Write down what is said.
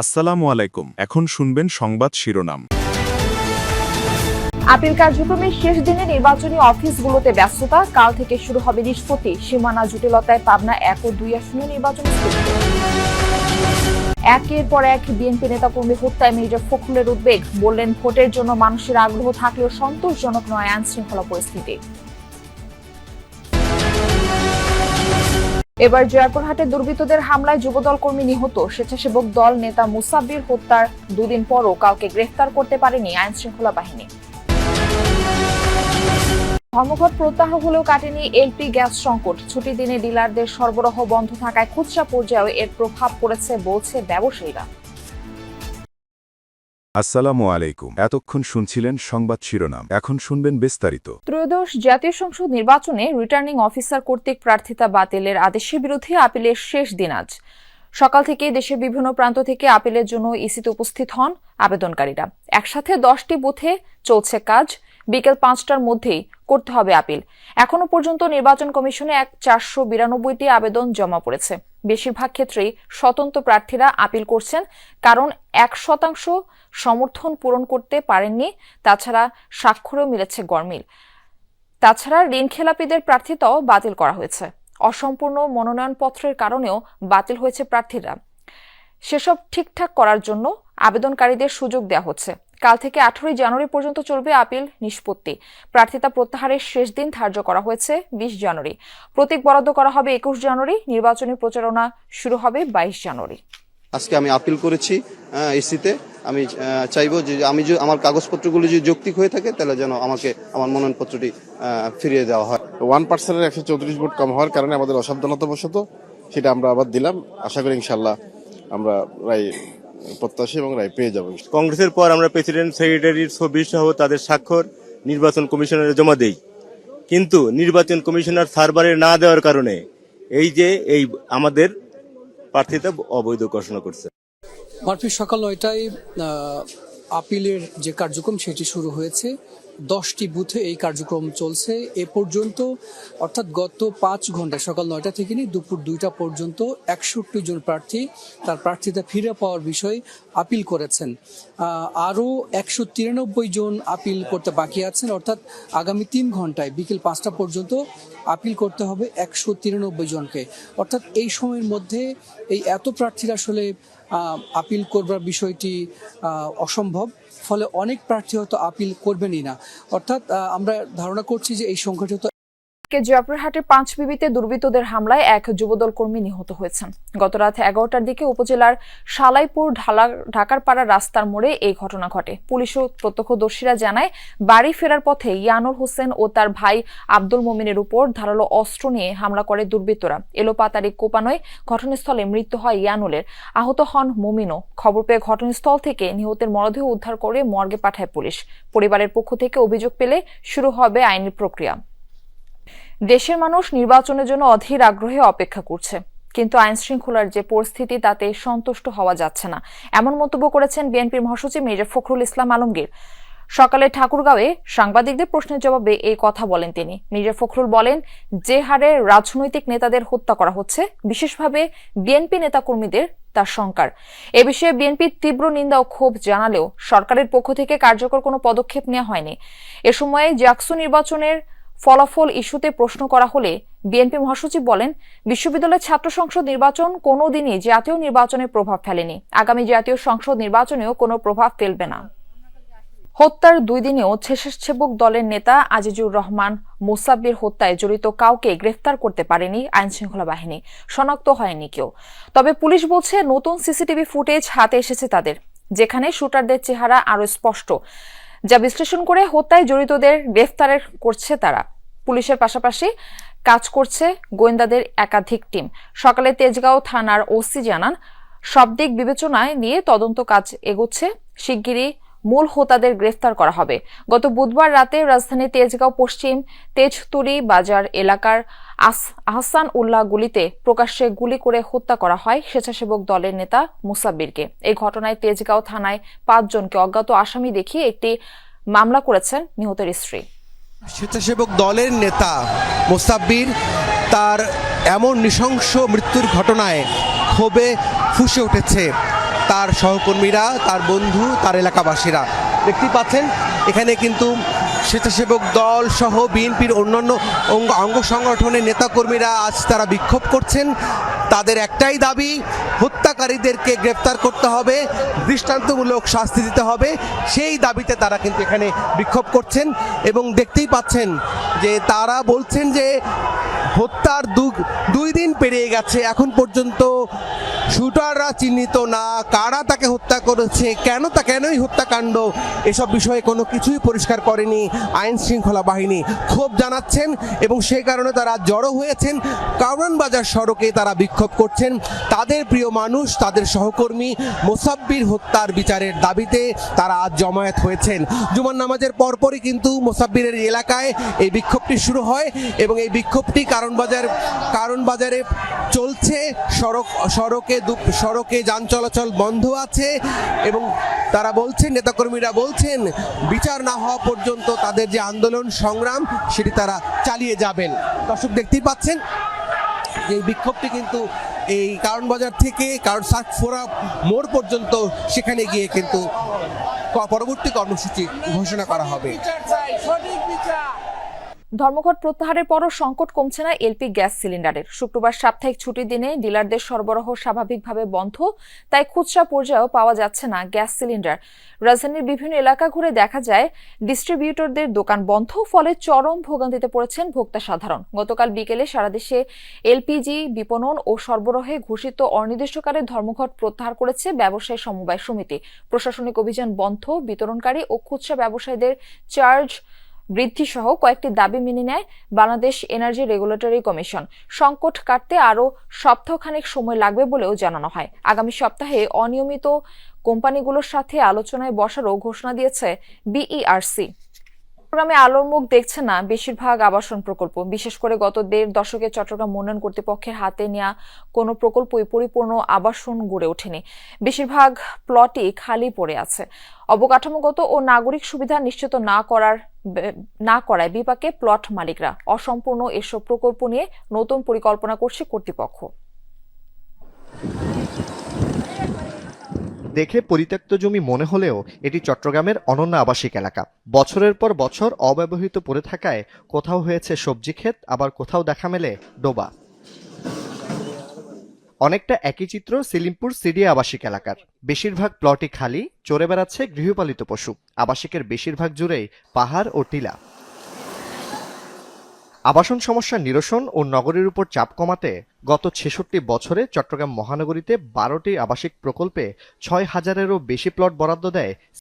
আসসালামু আলাইকুম। এখন শুনবেন সংবাদ শিরোনাম। আপিল কার্যক্রমের শেষ দিনে নির্বাচনী অফিসগুলোতে ব্যস্ততা, কাল থেকে শুরু হবে নিষ্পত্তি। সীমানা জটিলতায় পাবনা এক ও দুই আসনে নির্বাচন। একের পর এক বিএনপি নেতাকর্মী হত্যায় মির্জা ফখরুলের উদ্বেগ। বললেন, ভোটের জন্য মানুষের আগ্রহ থাকলেও সন্তোষজনক নয় আইন শৃঙ্খলা পরিস্থিতি। এবার জয়পুরহাটে দুর্বৃত্তদের হামলায় যুবদল কর্মী নিহত স্বেচ্ছাসেবক দল নেতা মুসাব্বির হত্যার দুদিন পরও কাউকে গ্রেফতার করতে পারেনি আইন শৃঙ্খলা বাহিনী। ধর্মঘট প্রত্যাহ হলেও কাটেনি এলপি গ্যাস সংকট। ছুটি দিনে ডিলারদের সরবরাহ বন্ধ থাকায় খুচরা পর্যায়েও এর প্রভাব পড়েছে, বলছে ব্যবসায়ীরা। আসসালামু আলাইকুম। এতক্ষণ শুনছিলেন সংবাদ শিরোনাম। এখন শুনবেন বিস্তারিত। ত্রয়োদশ জাতীয় সংসদ নির্বাচনে রিটার্নিং অফিসার কর্তৃক প্রার্থিতা বাতিলের আদেশের বিরুদ্ধে আপিলের শেষ দিন আজ। সকাল থেকে দেশের বিভিন্ন প্রান্ত থেকে আপিলের জন্য ইসিতে উপস্থিত হন আবেদনকারীরা। একসাথে দশটি বুথে চলছে কাজ। বিকেল পাঁচটার মধ্যেই করতে হবে আপিল। এখনও পর্যন্ত নির্বাচন কমিশনে এক চারশো বিরানব্বইটি আবেদন জমা পড়েছে। বেশিরভাগ ক্ষেত্রেই স্বতন্ত্র প্রার্থীরা আপিল করছেন, কারণ এক শতাংশ সমর্থন পূরণ করতে পারেননি। তাছাড়া স্বাক্ষরও মিলেছে গরমিল তাছাড়া ঋণখেলাপিদের প্রার্থিতাও বাতিল করা হয়েছে। অসম্পূর্ণ মনোনয়নপত্রের কারণেও বাতিল হয়েছে প্রার্থীরা। সেসব ঠিকঠাক করার জন্য আবেদনকারীদের সুযোগ দেওয়া হচ্ছে। কাল থেকে আঠারোই জানুয়ারি পর্যন্ত চলবে আপিল নিষ্পত্তি। প্রার্থিতা প্রত্যাহারের শেষ দিন ধার্য করা হয়েছে বিশ জানুয়ারি। প্রতীক বরাদ্দ করা হবে একুশ জানুয়ারি। নির্বাচনী প্রচারণা শুরু হবে বাইশ জানুয়ারি। আজকে আমি আপিল করেছি এসিতে। আমি চাইব যে আমি যে আমার কাগজপত্রগুলো যদি যৌক্তিক হয়ে থাকে তাহলে যেন আমাকে আমার মনোনয়নপত্রটি ফিরিয়ে দেওয়া হয়। ওয়ান পার্সেন্টের একশো চৌত্রিশ ভোট কম হওয়ার কারণে আমাদের অসাবধানতাবশত সেটা আমরা আবার দিলাম। আশা করি ইনশাল্লাহ আমরা রায় প্রত্যাশী এবং রায় পেয়ে যাব কংগ্রেসের পর আমরা প্রেসিডেন্ট সেক্রেটারির ছবি সহ তাদের স্বাক্ষর নির্বাচন কমিশনারে জমা দেই। কিন্তু নির্বাচন কমিশনার সার্ভারে না দেওয়ার কারণে এই যে এই আমাদের প্রার্থীটা অবৈধ ঘোষণা করছে। মারপিট সকাল নয়টায় আপিলের যে কার্যক্রম সেটি শুরু হয়েছে। দশটি বুথে এই কার্যক্রম চলছে। এ পর্যন্ত, অর্থাৎ গত পাঁচ ঘণ্টা সকাল নয়টা থেকে নিয়ে দুপুর দুইটা পর্যন্ত একষট্টি জন প্রার্থী তার প্রার্থিতা ফিরে পাওয়ার বিষয়ে আপিল করেছেন। আরও একশো তিরানব্বই জন আপিল করতে বাকি আছেন, অর্থাৎ আগামী তিন ঘন্টায়, বিকেল পাঁচটা পর্যন্ত আপিল করতে হবে একশো তিরানব্বই জনকে। অর্থাৎ এই সময়ের মধ্যে এই এত প্রার্থীরা আসলে আপিল করবার বিষয়টি অসম্ভব। ফলে অনেক প্রার্থী হয়তো আপিল করবেনই না। অর্থাৎ আমরা ধারণা করছি যে এই সংখ্যাটি হয়তো কে জয়পুরহাটের পাঁচ বিবিতে দুর্বৃত্তদের হামলায় এক যুবদল কর্মী নিহত হয়েছেন। গতরাত এগারোটার দিকে উপজেলার সালাইপুর ঢালা ঢাকার পাড়া রাস্তার মোড়ে এই ঘটনা ঘটে। পুলিশ ও প্রত্যক্ষদর্শীরা জানায়, বাড়ি ফেরার পথে ইয়ানুর হোসেন ও তার ভাই আব্দুল মোমিনের উপর ধারালো অস্ত্র নিয়ে হামলা করে দুর্বৃত্তরা। এলোপাতারি কোপানোয় ঘটনাস্থলে মৃত্যু হয় ইয়ানুলের। আহত হন মোমিনও। খবর পেয়ে ঘটনাস্থল থেকে নিহতের মরদেহ উদ্ধার করে মর্গে পাঠায় পুলিশ। পরিবারের পক্ষ থেকে অভিযোগ পেলে শুরু হবে আইনি প্রক্রিয়া। দেশের মানুষ নির্বাচনের জন্য অধীর আগ্রহে অপেক্ষা করছে। কিন্তু আইন শৃঙ্খলার যে পরিস্থিতি, তাতে সন্তুষ্ট হওয়া যাচ্ছে না। এমন মন্তব্য করেছেন বিএনপির মহাসচিব মির্জা ফখরুল ইসলাম আলমগীর। সকালে ঠাকুরগাঁওয়ে সাংবাদিকদের প্রশ্নের জবাবে এই কথা বলেন তিনি। মির্জা ফখরুল বলেন, যে হারে রাজনৈতিক নেতাদের হত্যা করা হচ্ছে, বিশেষভাবে বিএনপি নেতাকর্মীদের তার শঙ্কার এ বিষয়ে বিএনপির তীব্র নিন্দা ও ক্ষোভ জানালেও সরকারের পক্ষ থেকে কার্যকর কোনো পদক্ষেপ নেওয়া হয়নি। এ সময়ে জাকসু নির্বাচনের ফলাফল ইস্যুতে প্রশ্ন করা হলে বিএনপি মহাসচিব বলেন, বিশ্ববিদ্যালয়ের ছাত্র সংসদ নির্বাচন কোনো দিনই জাতীয় নির্বাচনে প্রভাব ফেলেনি। আগামী জাতীয় সংসদ নির্বাচনেও কোনো প্রভাব ফেলবে না। হত্যার দুই দিনেও স্বেচ্ছাসেবক দলের নেতা আজিজুর রহমান মোসাব্বির হত্যায় জড়িত কাউকে গ্রেফতার করতে পারেনি আইনশৃঙ্খলা বাহিনী। শনাক্ত হয়নি কেউ। তবে পুলিশ বলছে, নতুন সিসিটিভি ফুটেজ হাতে এসেছে তাদের, যেখানে শুটারদের চেহারা আরও স্পষ্ট। যা বিশ্লেষণ করে হত্যায় জড়িতদের গ্রেফতারের করছে তারা। পুলিশের পাশাপাশি কাজ করছে গোয়েন্দাদের একাধিক টিম। সকালে তেজগাঁও থানার ওসি জানান, সব দিক বিবেচনায় নিয়ে তদন্ত কাজ এগোচ্ছে। শিগগিরই মূল হোতাদের গ্রেফতার করা হবে। গত বুধবার রাতে রাজধানী তেজগাঁও পশ্চিম তেজতুরি বাজার এলাকার আহসান উল্লাহ গুলিতে প্রকাশ্যে গুলি করে হত্যা করা হয় স্বেচ্ছাসেবক দলের নেতা মুসাব্বিরকে। এই ঘটনায় তেজগাঁও থানায় পাঁচজনকে অজ্ঞাত আসামি দেখিয়ে একটি মামলা করেছেন নিহতের স্ত্রী। স্বেচ্ছাসেবক দলের নেতা মোসাব্বির তার এমন নৃশংস মৃত্যুর ঘটনায় ক্ষোভে ফুসে উঠেছে। তার সহকর্মীরা, তার বন্ধু, তার এলাকাবাসীরা। দেখতেই পাচ্ছেন, এখানে কিন্তু স্বেচ্ছাসেবক দল সহ বিএনপির অন্যান্য অঙ্গ অঙ্গ সংগঠনের নেতাকর্মীরা আজ তারা বিক্ষোভ করছেন। তাদের একটাই দাবি, হত্যাকারীদেরকে গ্রেপ্তার করতে হবে, দৃষ্টান্তমূলক শাস্তি দিতে হবে। সেই দাবিতে তারা কিন্তু এখানে বিক্ষোভ করছেন এবং দেখতেই পাচ্ছেন যে তারা বলছেন যে হত্যার দুই দিন পেরিয়ে গেছে। এখন পর্যন্ত শুটাররা চিহ্নিত না, কারা তাকে হত্যা করেছে, কেন তা, কেনই হত্যাকাণ্ড, এসব বিষয়ে কোনো কিছুই পরিষ্কার করেনি আইন শৃঙ্খলা বাহিনী। ক্ষোভ জানাচ্ছেন এবং সেই কারণে তারা জড়ো হয়েছেন। বাজার সড়কে তারা বিক্ষোভ করছেন। তাদের প্রিয় মানুষ, তাদের সহকর্মী মোসাব্বির হত্যার বিচারের দাবিতে তারা আজ জমায়েত হয়েছেন। জুমার নামাজের পরপরই কিন্তু মোসাব্বিরের এলাকায় এই বিক্ষোভটি শুরু হয় এবং এই বিক্ষোভটি কারণ বাজার, কারণ বাজারে চলছে সড়ক, সড়কে দু- সড়কে যান চলাচল বন্ধ আছে এবং তারা বলছেন, নেতাকর্মীরা বলছেন, বিচার না হওয়া পর্যন্ত তাদের যে আন্দোলন সংগ্রাম, সেটি তারা চালিয়ে যাবেন। দর্শক দেখতেই পাচ্ছেন, এই বিক্ষোভটি কিন্তু এই কারণ বাজার থেকে কারণ সার্ক ফোরা মোড় পর্যন্ত সেখানে গিয়ে কিন্তু পরবর্তী কর্মসূচি ঘোষণা করা হবে। ধর্মঘট প্রত্যাহারের পরও সংকট কমছে না এলপি গ্যাস সিলিন্ডারের। শুক্রবার সাপ্তাহিক ছুটির দিনে ডিলারদের সরবরাহ স্বাভাবিকভাবে বন্ধ, তাই খুচরা পর্যায়েও পাওয়া যাচ্ছে না গ্যাস সিলিন্ডার। রাজধানীর বিভিন্ন এলাকা ঘুরে দেখা যায়, ডিস্ট্রিবিউটরদের দোকান বন্ধ, ফলে চরম ভোগান্তিতে পড়েছেন ভোক্তা সাধারণ। গতকাল বিকেলে সারা দেশে এলপিজি, বিপণন ও সরবরাহে ঘোষিত অনির্দিষ্টকালের ধর্মঘট প্রত্যাহার করেছে ব্যবসায়ী সমবায় সমিতি। প্রশাসনিক অভিযান বন্ধ, বিতরণকারী ও খুচরা ব্যবসায়ীদের চার্জ বৃদ্ধি সহ কয়েকটি দাবি মেনে নেয় বাংলাদেশ এনার্জি রেগুলেটরি কমিশন সংকট কাটতে আরও সপ্তাহখানেক সময় লাগবে বলেও জানানো হয়। আগামী সপ্তাহে অনিয়মিত কোম্পানিগুলোর সাথে আলোচনায় বসারও ঘোষণা দিয়েছে বিইআরসি চট্টগ্রামে আলোর মুখ দেখছে না বেশিরভাগ আবাসন প্রকল্প। বিশেষ করে গত দেড় দশকে চট্টগ্রাম উন্নয়ন কর্তৃপক্ষের হাতে নেওয়া কোনো প্রকল্পই পরিপূর্ণ আবাসন গড়ে ওঠেনি। বেশিরভাগ প্লটই খালি পড়ে আছে। অবকাঠামোগত ও নাগরিক সুবিধা নিশ্চিত না করার না করায় বিপাকে প্লট মালিকরা। অসম্পূর্ণ এসব প্রকল্প নিয়ে নতুন পরিকল্পনা করছে কর্তৃপক্ষ। দেখে পরিত্যক্ত জমি মনে হলেও এটি চট্টগ্রামের অনন্য আবাসিক এলাকা। বছরের পর বছর অব্যবহৃত পড়ে থাকায় কোথাও হয়েছে সবজি ক্ষেত, আবার কোথাও দেখা মেলে ডোবা। অনেকটা একই চিত্র সিলিমপুর সিডিয়া আবাসিক এলাকার। বেশিরভাগ প্লটই খালি, চড়ে বেড়াচ্ছে গৃহপালিত পশু। আবাসিকের বেশিরভাগ জুড়েই পাহাড় ও টিলা। আবাসন সমস্যা নিরসন ও নগরীর উপর চাপ কমাতে গত ছেষট্টি বছরে চট্টগ্রাম মহানগরীতে বারোটি আবাসিক প্রকল্পে ছয় হাজারেরও বেশি প্লট বরাদ্দ দেয়